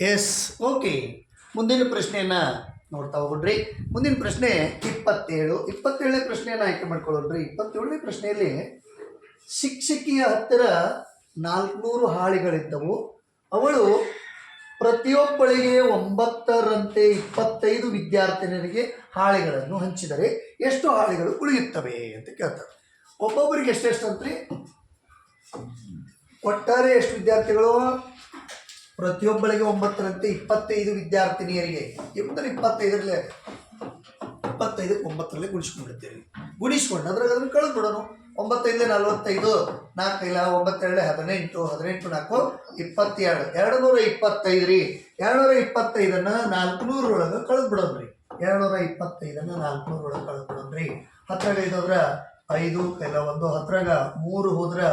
S, okay. ಮುಂದಿನ ಪ್ರಶ್ನೆಯನ್ನು ನೋಡ್ತಾ ಹೋಗ್ರಿ. ಮುಂದಿನ ಪ್ರಶ್ನೆ ಇಪ್ಪತ್ತೇಳು. ಇಪ್ಪತ್ತೇಳನೇ ಪ್ರಶ್ನೆಯನ್ನು ಆಯ್ಕೆ ಮಾಡ್ಕೊಳ್ಳೋಣ್ರಿ. ಇಪ್ಪತ್ತೇಳನೇ ಪ್ರಶ್ನೆಯಲ್ಲಿ ಶಿಕ್ಷಕಿಯ ಹತ್ತಿರ ನಾಲ್ಕುನೂರು ಹಾಳಿಗಳಿದ್ದವು. ಅವಳು ಪ್ರತಿಯೊಬ್ಬಳಿಗೆ ಒಂಬತ್ತರಂತೆ ಇಪ್ಪತ್ತೈದು ವಿದ್ಯಾರ್ಥಿನಿಯರಿಗೆ ಹಾಳೆಗಳನ್ನು ಹಂಚಿದರೆ ಎಷ್ಟು ಹಾಳೆಗಳು ಉಳಿಯುತ್ತವೆ ಅಂತ ಕೇಳ್ತಾರೆ. ಒಬ್ಬೊಬ್ಬರಿಗೆ ಎಷ್ಟೆಷ್ಟು ರೀ ಒಟ್ಟಾರೆ ಎಷ್ಟು ವಿದ್ಯಾರ್ಥಿಗಳು? ಪ್ರತಿಯೊಬ್ಬಳಿಗೆ ಒಂಬತ್ತರಂತೆ ಇಪ್ಪತ್ತೈದು ವಿದ್ಯಾರ್ಥಿನಿಯರಿಗೆ. ಎಂದರೆ ಇಪ್ಪತ್ತೈದರಲ್ಲೇ ಇಪ್ಪತ್ತೈದಕ್ಕೆ ಒಂಬತ್ತರಲ್ಲೇ ಗುಣಿಸ್ಕೊಂಡಿರ್ತೀವಿ ಗುಣಿಸ್ಕೊಂಡು ಅದ್ರಾಗ ಅದನ್ನು ಕಳೆದು ಒಂಬತ್ತೈದು, ನಲವತ್ತೈದು, ನಾಲ್ಕು, ಇಲ್ಲ, ಒಂಬತ್ತೆರಡು, ಹದಿನೆಂಟು ಹದಿನೆಂಟು, ನಾಲ್ಕು, ಇಪ್ಪತ್ತೆರಡು. ಎರಡು ನೂರ ಇಪ್ಪತ್ತೈದು ರೀ ಎರಡು ನೂರ ಇಪ್ಪತ್ತೈದನ್ನು ನಾಲ್ಕುನೂರೊಳಗೆ ಕಳೆದು ಕಳೆದ್ಬಿಡೋನು ಎರಡು ನೂರ ಇಪ್ಪತ್ತೈದನ್ನು ನಾಲ್ಕುನೂರೊಳಗೆ ಕಳೆದು ರೀ ಹತ್ತೆರಡು ಐದು ಹೋದ್ರೆ ಐದು ಕೈಲ ಒಂದು, ಹತ್ರಾಗ ಮೂರು ಹೋದ್ರೆ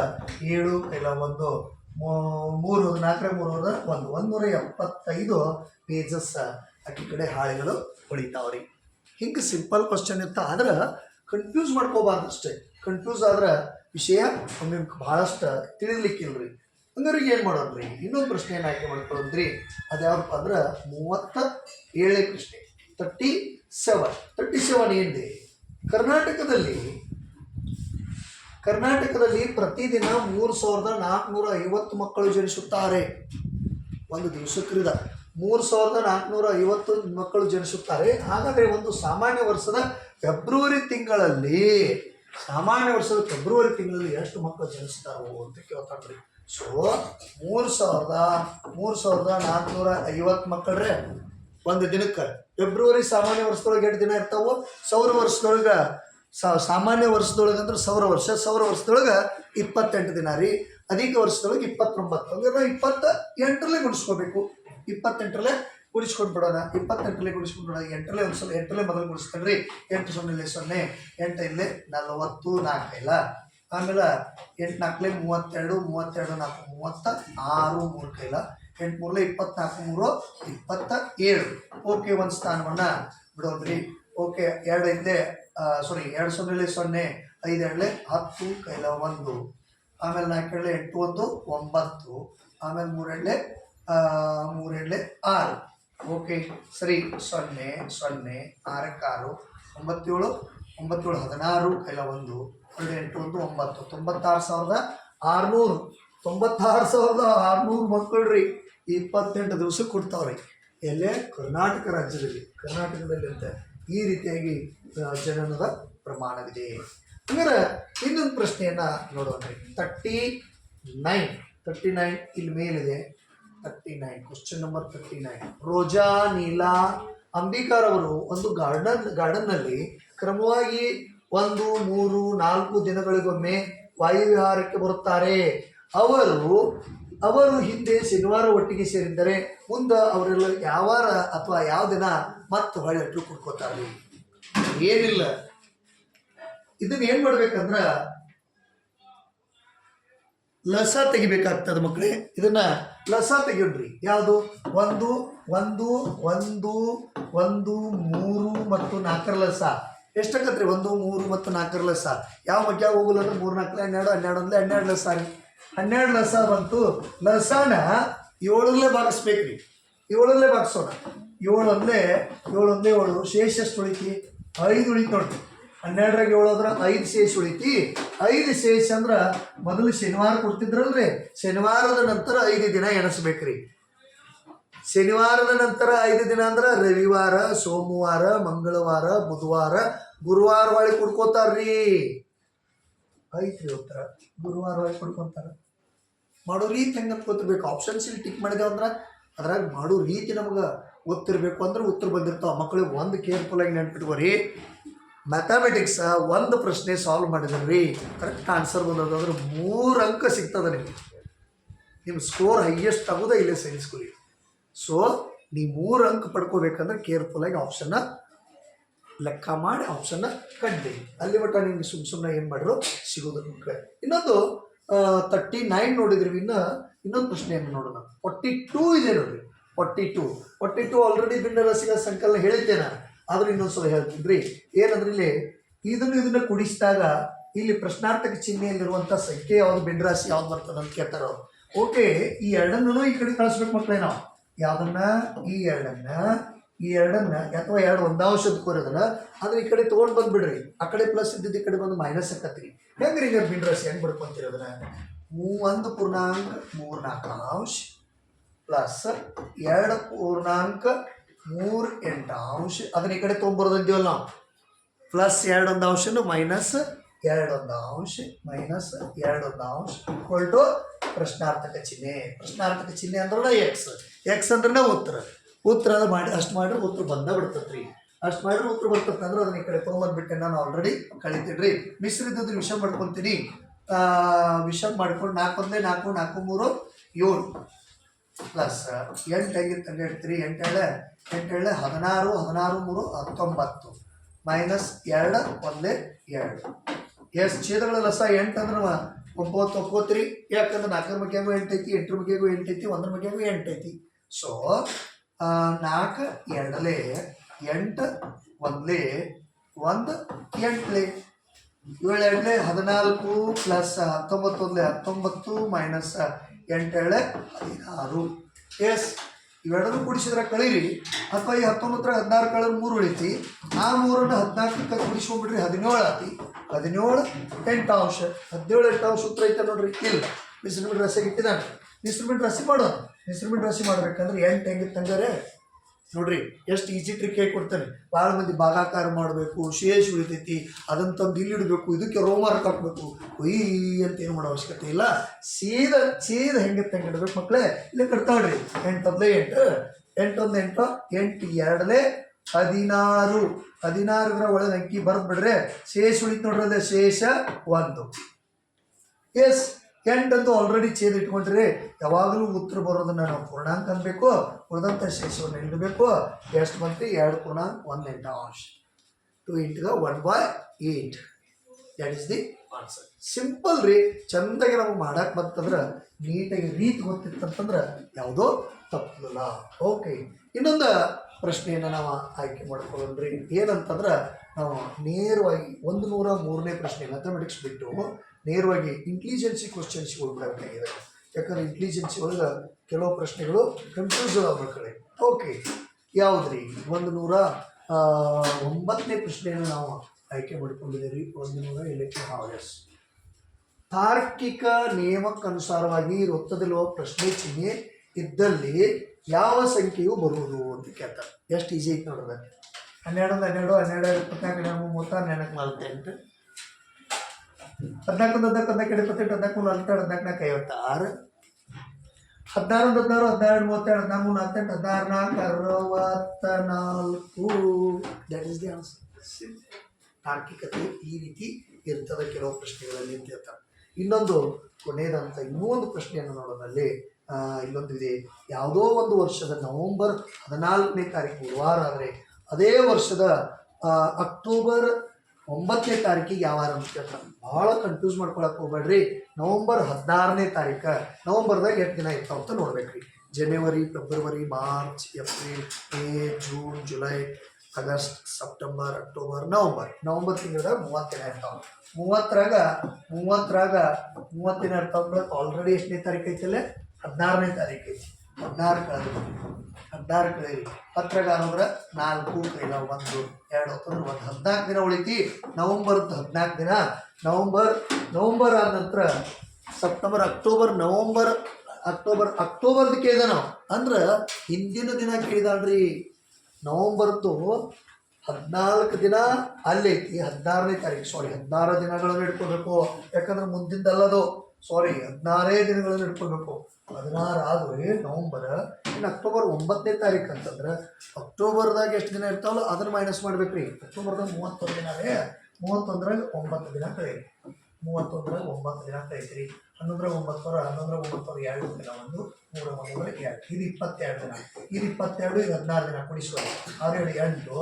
ಏಳು ಕೈಲ ಒಂದು. ಮೂರು ನಾಲ್ಕರ ಮೂರು ಒಂದು. ಒಂದೂರ ಎಪ್ಪತ್ತೈದು ಪೇಜಸ್ ಅಕ್ಕಿ ಕಡೆ ಹಾಳೆಗಳು ಉಳಿತಾವ್ರಿ. ಹಿಂಗೆ ಸಿಂಪಲ್ ಕ್ವಶನ್ ಇತ್ತ. ಆದ್ರೆ ಕನ್ಫ್ಯೂಸ್ ಮಾಡ್ಕೋಬಾರ್ದು ಅಷ್ಟೇ. ಕನ್ಫ್ಯೂಸ್ ಆದ್ರೆ ವಿಷಯ ಒಮ್ಮೆ ಭಾಳಷ್ಟು ತಿಳಿಲಿಕ್ಕಿಲ್ರಿ. ಅಂದ್ರಿಗೆ ಏನು ಮಾಡೋದ್ರಿ? ಇನ್ನೊಂದು ಪ್ರಶ್ನೆಯನ್ನು ಆಯ್ಕೆ ಮಾಡ್ಕೊಳ್ಳೋದ್ರಿ ಅದ್ಯಾವಪ್ಪ ಅಂದ್ರೆ ಮೂವತ್ತ ಏಳನೇ ಪ್ರಶ್ನೆ. ತರ್ಟಿ ಸೆವೆನ್ ತರ್ಟಿ ಸೆವೆನ್ ಏನಿದೆ ಕರ್ನಾಟಕದಲ್ಲಿ ಕರ್ನಾಟಕದಲ್ಲಿ ಪ್ರತಿದಿನ ಮೂರು ಸಾವಿರದ ನಾಲ್ಕುನೂರ ಐವತ್ತು ಮಕ್ಕಳು ಜನಿಸುತ್ತಾರೆ. ಒಂದು ದಿವಸಕ್ಕಿದ ಮೂರು ಸಾವಿರದ ನಾಲ್ಕುನೂರ ಐವತ್ತು ಮಕ್ಕಳು ಜನಿಸುತ್ತಾರೆ. ಹಾಗಾದರೆ ಒಂದು ಸಾಮಾನ್ಯ ವರ್ಷದ ಫೆಬ್ರವರಿ ತಿಂಗಳಲ್ಲಿ, ಸಾಮಾನ್ಯ ವರ್ಷದ ಫೆಬ್ರವರಿ ತಿಂಗಳಲ್ಲಿ ಎಷ್ಟು ಮಕ್ಕಳು ಜನಿಸ್ತಾರೋ ಅಂತ ಕೇಳ್ತಾರೆ ಸೊ ಮೂರು ಸಾವಿರದ ಮೂರು ಸಾವಿರದ ನಾಲ್ಕುನೂರ ಐವತ್ತು ಮಕ್ಕಳ್ರೆ ಒಂದು ದಿನಕ್ಕೆ. ಫೆಬ್ರವರಿ ಸಾಮಾನ್ಯ ವರ್ಷದೊಳಗೆ ಎಷ್ಟು ದಿನ ಇರ್ತಾವು, ಸೌರ ವರ್ಷದೊಳಗೆ ಸಾ- ಸಾಮಾನ್ಯ ವರ್ಷದೊಳಗೆ ಅಂದ್ರೆ ಸೌರ ವರ್ಷ, ಸೌರ ವರ್ಷದೊಳಗೆ ಇಪ್ಪತ್ತೆಂಟು ದಿನ ರೀ. ಅಧಿಕ ವರ್ಷದೊಳಗೆ ಇಪ್ಪತ್ತೊಂಬತ್ತು. ಅಂದ್ರೆ ನಾವು ಇಪ್ಪತ್ತ ಎಂಟರಲ್ಲೇ ಗುಣಿಸ್ಕೋಬೇಕು. ಇಪ್ಪತ್ತೆಂಟರಲ್ಲೇ ಗುಣಿಸ್ಕೊಂಡು ಬಿಡೋಣ. ಇಪ್ಪತ್ತೆಂಟರಲ್ಲೇ ಗುಣಿಸ್ಕೊಂಡು ಬಿಡೋಣ. ಎಂಟರಲ್ಲೇ ಒಂದು ಸಲ, ಎಂಟರಲ್ಲೇ ಮೊದಲು ಗುಡಿಸ್ಕೊಂಡ್ರಿ ಎಂಟು ಸೊನ್ನೆ ಸೊನ್ನೆ, ಎಂಟು ಇಲ್ಲೇ ನಲವತ್ತು ನಾಲ್ಕೈಲ ಆಮೇಲೆ ಎಂಟು ನಾಲ್ಕಲೇ ಮೂವತ್ತೆರಡು ಮೂವತ್ತೆರಡು ನಾಲ್ಕು ಮೂವತ್ತ ಆರು ಮೂರು ಕೈಲ ಎಂಟು ಮೂರಲೇ ಇಪ್ಪತ್ನಾಲ್ಕು ಮೂರು ಇಪ್ಪತ್ತ ಏಳು ಓಕೆ, ಒಂದು ಸ್ಥಾನವನ್ನು ಬಿಡೋದ್ರಿ. ಓಕೆ, ಎರಡು ಐದಲೇ ಸಾರಿ ಎರಡು ಸೊನ್ನೆಲೆ ಸೊನ್ನೆ, ಐದು ಎರಡಲೆ ಹತ್ತು, ಕೈಲ ಒಂದು. ಆಮೇಲೆ ನಾಲ್ಕು ಎರಡಲೆ ಎಂಟು ಒಂದು, ಒಂಬತ್ತು. ಆಮೇಲೆ ಮೂರೆರಡಲೆ ಮೂರೆರಡಲೆ ಆರು. ಓಕೆ, ಸರಿ, ಸೊನ್ನೆ ಸೊನ್ನೆ, ಆರಕ್ಕಾರು ಆರು ಒಂಬತ್ತೇಳು ಒಂಬತ್ತೇಳು, ಹದಿನಾರು, ಕೈಲ ಒಂದು, ಎರಡು ಎಂಟು ಒಂದು, ಒಂಬತ್ತು. ತೊಂಬತ್ತಾರು ಸಾವಿರದ ಆರುನೂರು. ತೊಂಬತ್ತಾರು ಸಾವಿರದ ಆರುನೂರು ಮಕ್ಕಳು ರೀ ಇಪ್ಪತ್ತೆಂಟು ದಿವಸ ಕೊಡ್ತಾವ್ರಿ. ಎಲ್ಲೇ ಕರ್ನಾಟಕ ರಾಜ್ಯದಲ್ಲಿ ಕರ್ನಾಟಕದಲ್ಲಿ ಅಂತ ಈ ರೀತಿಯಾಗಿ ಜನನದ ಪ್ರಮಾಣವಿದೆ. ಅಂದರೆ ಇನ್ನೊಂದು ಪ್ರಶ್ನೆಯನ್ನು ನೋಡೋಣ ತರ್ಟಿ ನೈನ್ ತರ್ಟಿ ನೈನ್ ಇಲ್ಲಿ ಮೇಲಿದೆ. Thirty nine question number thirty nine Roja, Neela Ambikar ಅವರು ಒಂದು ಗಾರ್ಡನ್ ಗಾರ್ಡನ್ನಲ್ಲಿ ಕ್ರಮವಾಗಿ ಒಂದು, ಮೂರು, ನಾಲ್ಕು ದಿನಗಳಿಗೊಮ್ಮೆ ವಾಯುವಿಹಾರಕ್ಕೆ ಬರುತ್ತಾರೆ. ಅವರು ಅವರು ಹಿಂದೆ ಶನಿವಾರ ಒಟ್ಟಿಗೆ ಸೇರಿದ್ದರೆ ಮುಂದೆ ಅವರೆಲ್ಲ ಯಾವಾರ ಅಥವಾ ಯಾವ ದಿನ ಮತ್ತೆ ಹೊಳೆ ಹಟ್ಟು ಕುಡ್ಕೋತಾರೆ ಏನಿಲ್ಲ. ಇದನ್ನ ಏನ್ ಮಾಡ್ಬೇಕಂದ್ರ ಲಸ ತೆಗಿಬೇಕಾಗ್ತದೆ ಮಕ್ಕಳೇ ಇದನ್ನ ಲಸ ತೆಗಿಯೋಣ್ರಿ. ಯಾವುದು? ಒಂದು ಒಂದು ಒಂದು ಒಂದು, ಮೂರು ಮತ್ತು ನಾಲ್ಕರ ಲಸ. ಎಷ್ಟಾಗತ್ರಿ ಒಂದು, ಮೂರು ಮತ್ತು ನಾಲ್ಕರ ಲಸ. ಯಾವ ಮಗ್ಯ ಹೋಗಲ್ಲ ಅಂದ್ರೆ ಮೂರು, ನಾಲ್ಕು, ಹನ್ನೆರಡು ಹನ್ನೆರಡು ಅಂದ್ರೆ ಹನ್ನೆರಡು ಲಸ ರೀ. ಹನ್ನೆರಡು ಲಸ ಬಂತು. ಲಸನ ಏಳಲ್ಲೇ ಭಾಗಿಸ್ಬೇಕ್ರಿ. ಏಳಲ್ಲೇ ಭಾಗಿಸೋಣ. ಏಳು ಒಂದೇ ಏಳು ಒಂದೇ ಏಳು ಉಳಿತಿ, ಐದು ಉಳಿತು ನೋಡ್ರಿ. ಹನ್ನೆರಡರಾಗ ಏಳು ಅಂದ್ರೆ ಐದು ಶೇಷ ಉಳಿತಿ. ಐದು ಶೇಷ ಅಂದ್ರೆ ಮೊದಲು ಶನಿವಾರ ಕೊಡ್ತಿದ್ರಲ್ರಿ. ಶನಿವಾರದ ನಂತರ ಐದು ದಿನ ಎಣಿಸ್ಬೇಕ್ರಿ. ಶನಿವಾರದ ನಂತರ ಐದು ದಿನ ಅಂದ್ರೆ ರವಿವಾರ, ಸೋಮವಾರ, ಮಂಗಳವಾರ, ಬುಧವಾರ, ಗುರುವಾರ ಒಳಗೆ ಕುಡ್ಕೋತಾರ್ರಿ. ಐತ್ರಿ ಉತ್ತರ. ಗುರುವಾರ ಒಳಗೆ ಕುಡ್ಕೊಂತಾರ. ಮಾಡೋ ರೀತಿ ಹೆಂಗೆ ಗೊತ್ತಿರ್ಬೇಕು. ಆಪ್ಷನ್ಸ್ ಇಲ್ಲಿ ಟಿಕ್ ಮಾಡಿದೆ ಅಂದ್ರೆ ಅದ್ರಾಗ ಮಾಡೋ ರೀತಿ ನಮಗೆ ಗೊತ್ತಿರಬೇಕು ಅಂದ್ರೆ ಉತ್ತರ ಬಂದಿರ್ತಾವ. ಮಕ್ಕಳಿಗೆ ಒಂದು ಕೇರ್ಫುಲ್ಲಾಗಿ ನೆನ್ಪಿಟ್ಕೋರಿ. ಮ್ಯಾಥಮೆಟಿಕ್ಸ್ ಒಂದು ಪ್ರಶ್ನೆ ಸಾಲ್ವ್ ಮಾಡಿದ್ರಿ. ಕರೆಕ್ಟ್ ಆನ್ಸರ್ ಬಂದದಂದ್ರೆ ಮೂರು ಅಂಕ ಸಿಗ್ತದೆ ನಿಮಗೆ. ನಿಮ್ಮ ಸ್ಕೋರ್ ಹೈಯೆಸ್ಟ್ ಆಗೋದೇ ಇಲ್ಲೇ ಸೈನ್ಸ್ ಸ್ಕೂಲಿಗೆ ಸೊ ನೀವು ಮೂರು ಅಂಕ ಪಡ್ಕೋಬೇಕಂದ್ರೆ ಕೇರ್ಫುಲ್ಲಾಗಿ ಆಪ್ಷನ್ನ ಲೆಕ್ಕ ಮಾಡಿ ಆಪ್ಷನ್ನ ಕಟ್ಟಿ ಅಲ್ಲಿ ಮಟ್ಟ ನಿಮ್ಗೆ ಸುಮ್ಮ ಸುಮ್ಮನೆ ಏನು ಮಾಡಿದ್ರು ಸಿಗೋದು ನಿಮ್ಗೆ ಇನ್ನೊಂದು ತರ್ಟಿ ನೈನ್ ನೋಡಿದ್ರಿ. ಇನ್ನು ಇನ್ನೊಂದು ಪ್ರಶ್ನೆಯನ್ನು ನೋಡೋಣ. ಫಾರ್ಟಿ ಟೂ ಇದೆ ನೋಡ್ರಿ. Forty two forty two already ಭಿನ್ನ ರಸಿಕ ಸಂಕಲನ ಹೇಳಿದ್ದೆ ನಾನು. ಆದ್ರೆ ಇನ್ನೊಂದು ಸಲ ಹೇಳ್ತಿದ್ರಿ ಏನಂದ್ರೆ ಇಲ್ಲಿ ಇದನ್ನು ಇದನ್ನ ಕುಡಿಸಿದಾಗ ಇಲ್ಲಿ ಪ್ರಶ್ನಾರ್ಥಕ ಚಿಹ್ನೆಯಲ್ಲಿರುವಂಥ ಸಂಖ್ಯೆ ಯಾವುದು? ಭಿನ್ನರಾಶಿ ಯಾವ್ದು ಬರ್ತದೆ ಅಂತ ಕೇಳ್ತಾರೆ ಓಕೆ ಈ ಎರಡನ್ನೂ ಈ ಕಡೆ ಕಳಿಸ್ಬೇಕು ಮಕ್ಕಳೇ ನಾವು. ಯಾವ್ದನ್ನ? ಈ ಎರಡನ್ನ ಈ ಎರಡನ್ನ, ಅಥವಾ ಎರಡು ಒಂದಾಂಶದ ಕೊರೋದಲ್ಲ ಆದ್ರೆ ಈ ಕಡೆ ತೊಗೊಂಡು ಬಂದ್ಬಿಡ್ರಿ. ಆ ಕಡೆ ಪ್ಲಸ್ ಇದ್ದಿದ್ದು ಈ ಕಡೆ ಬಂದು ಮೈನಸ್ ಹಾಕತ್ರಿ ಹೆಂಗ್ರಿ ಈಗ ಬಿಂಡ್ರಸ್ ಹೆಂಗ್ ಬರ್ಕೊಂತೀರಿ ಅದನ್ನ ಮೂವೊಂದು ಪೂರ್ಣಾಂಕ ಮೂರ್ನಾಲ್ಕು ಅಂಶ. ಪ್ಲಸ್ ಎರಡು ಪೂರ್ಣಾಂಕ ಮೂರು ಎಂಟು. ಅಂಶ ಅದನ್ನ ಈ ಕಡೆ ತೊಗೊಂಬರೋದಿದ್ದೀವಲ್ಲ ನಾವು? ಪ್ಲಸ್ ಎರಡೊಂದು ಅಂಶನು ಮೈನಸ್ ಎರಡೊಂದು ಅಂಶ, ಮೈನಸ್ ಎರಡೊಂದು ಅಂಶ ಕೊಲ್ಟು ಪ್ರಶ್ನಾರ್ಥಕ ಚಿಹ್ನೆ. ಪ್ರಶ್ನಾರ್ಥಕ ಚಿಹ್ನೆ ಅಂದ್ರೆ ಎಕ್ಸ್ ಎಕ್ಸ್ ಅಂದ್ರೆ ಉತ್ತರ. ಉತ್ತರ ಅದು ಮಾಡಿ, ಅಷ್ಟು ಮಾಡಿದ್ರೆ ಉತ್ತರ ಬಂದ ಬಿಡ್ತತ್ರಿ. ಅಷ್ಟು ಮಾಡಿದ್ರೆ ಉತ್ತರ ಬರ್ತದೆ ಅಂದ್ರೆ ಅದನ್ನ ಈ ಕಡೆ ತೊಗೊಂಬಂದ್ಬಿಟ್ಟೆ ನಾನು ಆಲ್ರೆಡಿ ಕಳಿತೀನಿ ಮಿಶ್ರಿದ್ದದ್ದು ವಿಷ ಮಾಡ್ಕೊತೀನಿ. ವಿಷ ಮಾಡ್ಕೊಂಡು ನಾಲ್ಕು ಒಂದೇ ನಾಲ್ಕು ನಾಲ್ಕು ಮೂರು, ಏಳು. ಪ್ಲಸ್ ಎಂಟು ಆಗಿತ್ತು ಅಂತ ಹೇಳ್ತೀರಿ? ಎಂಟೇಳೆ ಎಂಟೇಳೆ ಹದಿನಾರು ಹದಿನಾರು, ಮೂರು, ಹತ್ತೊಂಬತ್ತು. ಮೈನಸ್ ಎರಡು, ಒಂದೇ ಎರಡು. ಎಷ್ಟು ಛೇದಗಳ ಲಸ ಎಂಟು ಅಂದ್ರೆ ಒಂಬತ್ತು ಒಪ್ಪೋತ್ರಿ ಯಾಕಂದ್ರೆ ನಾಲ್ಕರ ಬಗ್ಗೆಗೂ ಎಂಟೈತಿ ಎಂಟರ ಮಗ್ಯಾಗೂ ಎಂಟೈತಿ ಒಂದರ ಮಗ್ಯಾಗೂ ಎಂಟೈತಿ ಸೊ ನಾಲ್ಕು ಎರಡಲೇ, ಎಂಟು ಒಂದಲೇ, ಒಂದು ಎಂಟ್ಲೆ. ಏಳು ಎರಡಲೇ ಹದಿನಾಲ್ಕು, ಪ್ಲಸ್ ಹತ್ತೊಂಬತ್ತು ಒಂದ್ಲೆ ಹತ್ತೊಂಬತ್ತು, ಮೈನಸ್ ಎಂಟೇಳೆ ಹದಿನಾರು. ಎಸ್, ಇವೆರಡನ್ನು ಕೂಡಿಸಿದ್ರೆ ಕಳೀರಿ. ಅಥವಾ ಈ ಹತ್ತೊಂಬತ್ತರ ಹದಿನಾರು ಕಳೆದ್ರೆ ಮೂರು ಉಳಿತಿ ಆ ಮೂರನ್ನು ಹದಿನಾಲ್ಕಕ್ಕೆ ಕೂಡಿಸ್ಕೊಂಡ್ಬಿಡ್ರಿ ಹದಿನೇಳು ಆತಿ. ಹದಿನೇಳು ಎಂಟಾಂಶ. ಹದಿನೇಳು ಎಂಟಾಂಶ ಸೂತ್ರ ಐತೆ ನೋಡ್ರಿ. ಇಲ್ಲ ಮಿಶ್ರಮಿಟ್ ರಸಿಗೆ ಇಟ್ಟಿದ್ದಾನೆ. ಮಿಶ್ರಮಿಟ್ ರಸಿ ಮಾಡೋದು. ಮಿಶ್ರಮಿಟ್ ರಸಿ ಮಾಡ್ಬೇಕಂದ್ರೆ ಎಂಟು ಹೆಂಗಿತ್ತಂಗಾರೆ ನೋಡ್ರಿ, ಎಷ್ಟು ಈಜಿ ಟ್ರಿಕ್ ಹೇಳ್ಕೊಡ್ತಾನೆ ಭಾಳ ಮಂದಿ ಭಾಗಾಕಾರ ಮಾಡಬೇಕು ಶೇಷ ಉಳಿತೈತಿ ಅದನ್ನ ತಂದು ಇಲ್ಲಿ ಇಡಬೇಕು, ಇದಕ್ಕೆ ರೋಮಾರ್ಕ್ ಹಾಕ್ಬೇಕು. ಒಯ್ ಅಂತ ಏನು ಮಾಡೋ ಅವಶ್ಯಕತೆ ಇಲ್ಲ. ಸೀದಾ ಸೀದಾ ಹೆಂಗೆ ತಂಗೆ ಇಡ್ಬೇಕು ಮಕ್ಕಳೇ ಇಲ್ಲಿ ಕಟ್ತಾವ್ರಿ ಎಂಟೊಂದೇ ಎಂಟು ಎಂಟೊಂದು ಎಂಟು ಎಂಟು ಎರಡನೇ ಹದಿನಾರು. ಹದಿನಾರರ ಒಳಗೆ ಅಂಕಿ ಬರೆದು ಬಿಡ್ರೆ ಶೇಷ ಉಳಿತು ನೋಡ್ರಿ ಅದೇ ಶೇಷ ಒಂದು. ಎಸ್ ಎಂಟಂತೂ ಆಲ್ರೆಡಿ ಛೇದ ಇಟ್ಕೊಂಡ್ರಿ ಯಾವಾಗಲೂ ಉತ್ತರ ಬರೋದನ್ನ ನಾವು ಪೂರ್ಣಾಂಕ ಅನ್ಬೇಕು, ಉಳಿದಂತ ಶೇಷವನ್ನು ಇಡಬೇಕು ಎಷ್ಟು ಬಂತು ಎರಡು ಪೂರ್ಣಾಂಕ ಒಂದು ಎಂಟಾಂಶ two into one by eight that is the answer simple ರೀ. ಚಂದಾಗಿ ನಮಗೆ ಮಾಡಕ್ಕೆ ಬಂತಂದ್ರೆ, ನೀಟಾಗಿ ರೀತಿ ಗೊತ್ತಿತ್ತಂತಂದ್ರೆ ಯಾವುದೋ ತಪ್ಪಲ್ಲ. ಓಕೆ ಇನ್ನೊಂದು ಪ್ರಶ್ನೆಯನ್ನು ನಾವು ಆಯ್ಕೆ ಮಾಡ್ಕೊಳ್ಳೋಣ ರೀ. ಏನಂತಂದ್ರೆ, ನಾವು ನೇರವಾಗಿ ಒಂದು ನೂರ ಮೂರನೇ ಪ್ರಶ್ನೆ ಮ್ಯಾಥಮೆಟಿಕ್ಸ್ ಬಿಟ್ಟು ನೇರವಾಗಿ ಇಂಟೆಲಿಜೆನ್ಸಿ ಕ್ವಶನ್ಸ್ ಹೋಗ್ಬೇಕಾಗಿದೆ ಯಾಕಂದ್ರೆ ಇಂಟೆಲಿಜೆನ್ಸಿ ಒಳಗೆ ಕೆಲವು ಪ್ರಶ್ನೆಗಳು ಕನ್ಫ್ಯೂಸ್ ಕಡೆ. ಓಕೆ ಯಾವುದ್ರಿ? ಒಂದು ನೂರ ಒಂಬತ್ತನೇ ಪ್ರಶ್ನೆಯನ್ನು ನಾವು ಆಯ್ಕೆ ಮಾಡಿಕೊಂಡಿದ್ದೀವಿ ಒಂದು ನೂರ ಏಳಕ್ಕೆ ಹಾವರ್ಸ್ ತಾರ್ಕಿಕ ನಿಯಮಕ್ಕನುಸಾರವಾಗಿ ವೃತ್ತದಲ್ಲಿರುವ ಪ್ರಶ್ನೆ ಚಿಹ್ನೆ ಇದ್ದಲ್ಲಿ ಯಾವ ಸಂಖ್ಯೆಯು ಬರುವುದು ಅಂತ ಕೇಳ್ತಾರೆ. ಎಷ್ಟು ಈಸಿ ಐತೆ ನೋಡೋದಕ್ಕೆ ಹನ್ನೆರಡು ಹನ್ನೆರಡು ಹನ್ನೆರಡು ಇಪ್ಪತ್ನಾಲ್ಕು, ಹನ್ನೆರಡು ಮೂವತ್ತು, ಹನ್ನೆರಡು ನಲ್ವತ್ತೆಂಟು ಹದಿನಾಲ್ಕು ಹದಿನಾಲ್ಕು ಹದಿನಾಲ್ಕು ಇಪ್ಪತ್ತೆಂಟು, ಹದಿನಾಲ್ಕು ನಲ್ವತ್ತೆರಡು ಹದಿನಾಲ್ಕು, ನಾಲ್ಕು, ಐವತ್ತಾರು. ಹದಿನಾರು ಹದಿನಾರು ಹದಿನಾರು, ಮೂವತ್ತೆರಡು ಹದಿನಾಲ್ಕು ನಲ್ವತ್ತೆಂಟು ಹದಿನಾರು, ನಾಲ್ಕು ಅರವತ್ತ ನಾಲ್ಕು ದಟ್ ಇಸ್ ದಿ ಆನ್ಸರ್ ತಾರ್ಕಿಕತೆ ಈ ರೀತಿ ಇರ್ತದೆ ಕೆಲವು ಪ್ರಶ್ನೆಗಳಲ್ಲಿ ಅಂತ ಹೇಳ್ತಾರೆ. ಇನ್ನೊಂದು ಕೊನೆಯದಂತ ಇನ್ನೂ ಒಂದು ಪ್ರಶ್ನೆಯನ್ನು ನೋಡೋದಲ್ಲಿ ಇನ್ನೊಂದು ಇದೆ. ಯಾವುದೋ ಒಂದು ವರ್ಷದ ನವೆಂಬರ್ ಹದಿನಾಲ್ಕನೇ ತಾರೀಕು ಗುರುವಾರ ಆದರೆ, ಅದೇ ವರ್ಷದ ಅಕ್ಟೋಬರ್ ಒಂಬತ್ತನೇ ತಾರೀಕಿಗೆ ಯಾವ ವಾರ ಅಂತ ಭಾಳ ಕನ್ಫ್ಯೂಸ್ ಮಾಡ್ಕೊಳಕ್ಕೆ ಹೋಗ್ಬೇಡ್ರಿ. ನವಂಬರ್ ಹದಿನಾರನೇ ತಾರೀಕು. ನವಂಬರ್ದಾಗ ಎಷ್ಟು ದಿನ ಇರ್ತಾವ ಅಂತ ನೋಡ್ಬೇಕ್ರಿ. ಜನವರಿ February March April May June July August September October November November ತಿಂಗಳದಾಗ ಮೂವತ್ತು ದಿನ ಇರ್ತಾವ. ಮೂವತ್ತರಾಗ ಮೂವತ್ತರಾಗ ಮೂವತ್ತು ದಿನ ಇರ್ತಾವ ಆಲ್ರೆಡಿ ಎಷ್ಟನೇ ತಾರೀಕು ಐತಲ್ಲ ಹದಿನಾರನೇ ತಾರೀಕು ಐತಿ. ಹದಿನಾರು ಕಳೆದು ಹದಿನಾರು ಕಳೆಯಿರಿ ಹತ್ತರಾಗ ಅಂದ್ರೆ ನಾಲ್ಕು ಕೈಲ ಒಂದು. ಎರಡು ಹೊತ್ತಂದ್ರೆ ಒಂದು ಹದಿನಾಲ್ಕು ದಿನ ಉಳಿತಿ. ನವಂಬರ್ದು ಹದಿನಾಲ್ಕು ದಿನ. ನವಂಬರ್ ನವಂಬರ್ ಆದ ನಂತರ ಸೆಪ್ಟೆಂಬರ್, ಅಕ್ಟೋಬರ್, ನವಂಬರ್, ಅಕ್ಟೋಬರ್, ಅಕ್ಟೋಬರ್ದು ಕೇಳಿದ ನಾವು. ಅಂದ್ರೆ ಹಿಂದಿನ ದಿನ ಕೇಳಿದಾಳ್ರಿ. ನವಂಬರ್ದು ಹದಿನಾಲ್ಕು ದಿನ ಅಲ್ಲೈತಿ ಹದಿನಾರನೇ ತಾರೀಕು ಸಾರಿ ಹದಿನಾರು ದಿನಗಳನ್ನು ಇಟ್ಕೋಬೇಕು. ಯಾಕಂದ್ರೆ ಮುಂದಿಂದಲ್ಲದು ಸಾರಿ ಹದಿನಾರೇ ದಿನಗಳನ್ನು ಇಟ್ಕೋಬೇಕು. ಹದಿನಾರು ಆದರೆ ನವಂಬರ್, ಇನ್ನು ಅಕ್ಟೋಬರ್ ಒಂಬತ್ತನೇ ತಾರೀಕು ಅಂತಂದ್ರೆ ಅಕ್ಟೋಬರ್ದಾಗ ಎಷ್ಟು ದಿನ ಇರ್ತಾವಲ್ಲ, ಅದನ್ನು ಮೈನಸ್ ಮಾಡ್ಬೇಕು ರೀ ಅಕ್ಟೋಬರ್ದಾಗ ಮೂವತ್ತೊಂದು ದಿನ ರೀ ಮೂವತ್ತೊಂದರಾಗ ಒಂಬತ್ತು ದಿನ ಕಳೆಯಿರಿ. ಮೂವತ್ತೊಂದರಾಗ ಒಂಬತ್ತು, ದಿನ ಕಳಿತೀರಿ ಹನ್ನೊಂದರ ಒಂಬತ್ತರ ಹನ್ನೊಂದರ ಒಂಬತ್ತರ ಎರಡು ದಿನ, ಒಂದು, ಮೂರ ಒಂದರ ಎರಡು. ಇದು ಇಪ್ಪತ್ತೆರಡು ದಿನ. ಇದು ಇಪ್ಪತ್ತೆರಡು, ಇದು ಹದಿನಾರು ದಿನ. ಕುಡಿಸುವ ಆರು, ಏಳು, ಎಂಟು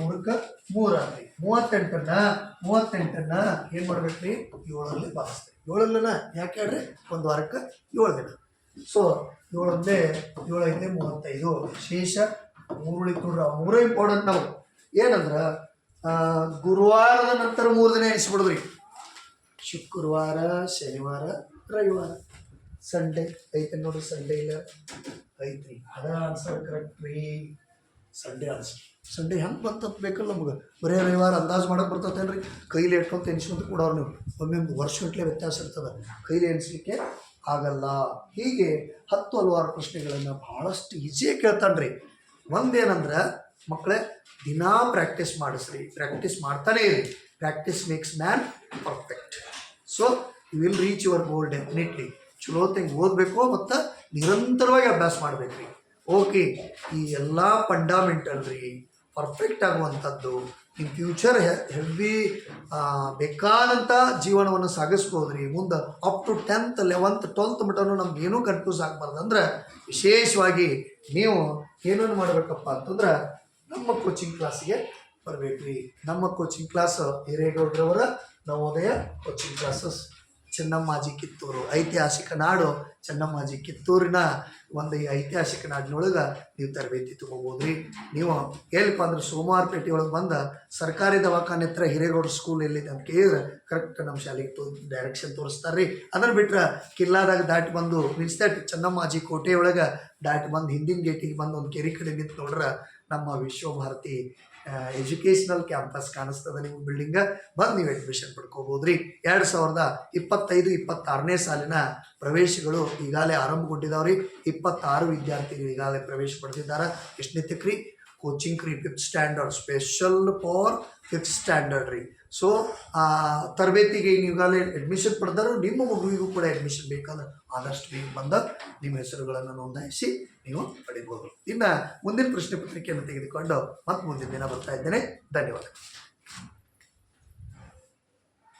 ಮೂರಕ್ಕ ಮೂರ ಆಗ್ರಿ ಮೂವತ್ತೆಂಟನ್ನ ಮೂವತ್ತೆಂಟನ್ನ ಏನು ಮಾಡ್ಬೇಕು ರೀ ಏಳರಲ್ಲಿ ಭಾಗಿಸ್ತೀವಿ ಏಳಲ್ಲನ? ಯಾಕೆ ಹೇಳ್ರಿ? ಒಂದು ವಾರಕ್ಕೆ ಏಳು ದಿನ. ಸೊ ಏಳೊಂದೇ ಏಳೈದೇ ಮೂವತ್ತೈದು. ಶೇಷ ಮೂರು ಉಳಿತು ಮೂರೇ ಇಂಪಾರ್ಟೆಂಟ್ ನಾವು. ಏನಂದ್ರೆ ಗುರುವಾರದ ನಂತರ ಮೂರು ದಿನ ಎಣಿಸ್ಬಿಡುದ್ರಿ ಶುಕ್ರವಾರ, ಶನಿವಾರ, ರವಿವಾರ. ಸಂಡೇ ಐತೆ ನೋಡ್ರಿ ಸಂಡೇ ಇಲ್ಲ. ಐತ್ರಿ. ಅದ ಆನ್ಸರ್ ಕರೆಕ್ಟ್ ರೀ. ಸಂಡೇ ಆನ್ಸರ್ ಸಂಡೇ ಹೆಂಗೆ ಬರ್ತದ ಬೇಕಲ್ಲ ನಮ್ಗೆ? ಬರೇ ರವಿವಾರ ಅಂದಾಜು ಮಾಡಕ್ಕೆ ಬರ್ತದೇನ್ರಿ ಕೈಲಿ ಎಟ್ಕೊಂತ ಎನಿಸ್ಕೊಂತ ಕೊಡೋರು ನೀವು. ಒಮ್ಮೆ ವರ್ಷಗಟ್ಟಲೆ ವ್ಯತ್ಯಾಸ ಇರ್ತದೆ. ಕೈಲಿ ಎನಿಸ್ಲಿಕ್ಕೆ ಆಗಲ್ಲ. ಹೀಗೆ ಹತ್ತು ಹಲವಾರು ಪ್ರಶ್ನೆಗಳನ್ನು ಭಾಳಷ್ಟು ಈಸಿಯಾಗಿ ಕೇಳ್ತಾನೆ ರೀ ಒಂದೇನಂದ್ರೆ ಮಕ್ಕಳೇ ದಿನಾ ಪ್ರಾಕ್ಟೀಸ್ ಮಾಡಿಸ್ರಿ. ಪ್ರಾಕ್ಟೀಸ್ ಮಾಡ್ತಾನೇ ಇರಿ. Practice makes man perfect so you will reach your goal definitely ಚಲೋ ತಂಗೆ ಓದಬೇಕು ಮತ್ತು ನಿರಂತರವಾಗಿ ಅಭ್ಯಾಸ ಮಾಡ್ಬೇಕು ಓಕೆ ಈ ಎಲ್ಲ ಫಂಡಾಮೆಂಟಲ್ ರೀ ಪರ್ಫೆಕ್ಟ್ ಆಗುವಂಥದ್ದು ಇನ್ ಫ್ಯೂಚರ್ ಹೆವಿ ಬೇಕಾದಂಥ ಜೀವನವನ್ನು ಸಾಗಿಸ್ಬೋದು ರೀ ಮುಂದೆ up to tenth eleventh twelfth mutton ನಮ್ಗೆ ಏನೂ ಕನ್ಫ್ಯೂಸ್ ಆಗಬಾರ್ದು ಅಂದ್ರೆ ವಿಶೇಷವಾಗಿ ನೀವು ಏನೇನು ಮಾಡಬೇಕಪ್ಪ ಅಂತಂದ್ರೆ ನಮ್ಮ ಕೋಚಿಂಗ್ ಕ್ಲಾಸಿಗೆ ಬರ್ಬೇಕ್ರಿ ನಮ್ಮ ಕೋಚಿಂಗ್ ಕ್ಲಾಸ್ ಹಿರೇಗೌಡ್ರವರ ನವೋದಯ ಕೋಚಿಂಗ್ ಕ್ಲಾಸಸ್ ಚೆನ್ನಮ್ಮಾಜಿ ಕಿತ್ತೂರು ಐತಿಹಾಸಿಕ ನಾಡು ಚೆನ್ನಮ್ಮಾಜಿ ಕಿತ್ತೂರಿನ ಒಂದು ಈ ಐತಿಹಾಸಿಕ ನಾಡಿನೊಳಗೆ ನೀವು ತರಬೇತಿ ತೊಗೋಬೋದ್ರಿ ನೀವು ಎಲ್ಲಿಪ್ಪ ಅಂದ್ರೆ ಸೋಮವಾರಪೇಟೆ ಒಳಗೆ ಬಂದ ಸರ್ಕಾರಿ ದವಾಖಾನೆ ಹತ್ರ ಹಿರೇಗೌಡ ಸ್ಕೂಲ್ ಎಲ್ಲಿದೆ ಅಂತ ಕೇಳಿದ್ರೆ ಕರೆಕ್ಟ್ ನಮ್ಮ ಶಾಲೆಗೆ ತೋ ಡೈರೆಕ್ಷನ್ ತೋರಿಸ್ತಾರೆ ರೀ. ಅದನ್ನು ಬಿಟ್ರೆ ಕಿಲ್ಲಾದಾಗ ದಾಟಿ ಬಂದು ಮಿನ್ಸ್ ದಟ್ ಚೆನ್ನಮ್ಮಾಜಿ ಕೋಟೆಯೊಳಗೆ ದಾಟಿ ಬಂದು ಹಿಂದಿನ ಗೇಟಿಗೆ ಬಂದು ಒಂದು ಕೆರೆ ಕಡೆ ನಿಂತು ನೋಡ್ರೆ ನಮ್ಮ ವಿಶ್ವಭಾರತಿ ಎಜುಕೇಷನಲ್ ಕ್ಯಾಂಪಸ್ ಕಾಣಿಸ್ತದೆ ನಿಮ್ಮ ಬಿಲ್ಡಿಂಗ್ ಬಂದು ನೀವು ಅಡ್ಮಿಷನ್ ಪಡ್ಕೋಬೋದು ರೀ ಎರಡು ಸಾವಿರದ ಇಪ್ಪತ್ತೈದು, ಇಪ್ಪತ್ತಾರನೇ ಸಾಲಿನ ಪ್ರವೇಶಗಳು ಈಗಾಗಲೇ ಆರಂಭಗೊಂಡಿದ್ದಾವ್ರಿ ಇಪ್ಪತ್ತಾರು ವಿದ್ಯಾರ್ಥಿಗಳು ಈಗಾಗಲೇ ಪ್ರವೇಶ ಪಡೆದಿದ್ದಾರೆ. ಎಷ್ಟು ರೀ? ಕೋಚಿಂಗ್ ರೀ fifth standard special for fifth standard ರೀ. ಸೊ ತರಬೇತಿಗೆ ಈಗಾಗಲೇ ಅಡ್ಮಿಷನ್ ಪಡೆದರು ನಿಮ್ಮ ಮಗುವಿಗೂ ಕೂಡ ಅಡ್ಮಿಷನ್ ಬೇಕಂದ್ರೆ ಆದಷ್ಟು ಬೇಗ ಬಂದ ನಿಮ್ಮ ಹೆಸರುಗಳನ್ನು ನೋಂದಾಯಿಸಿ ನೀವು ಪಡಿಬೋದು. ಇನ್ನು ಮುಂದಿನ ಪ್ರಶ್ನೆ ಪತ್ರಿಕೆಯನ್ನು ತೆಗೆದುಕೊಂಡು ಮತ್ತೆ ಮುಂದಿನ ದಿನ ಬರ್ತಾ ಇದ್ದೇನೆ. ಧನ್ಯವಾದ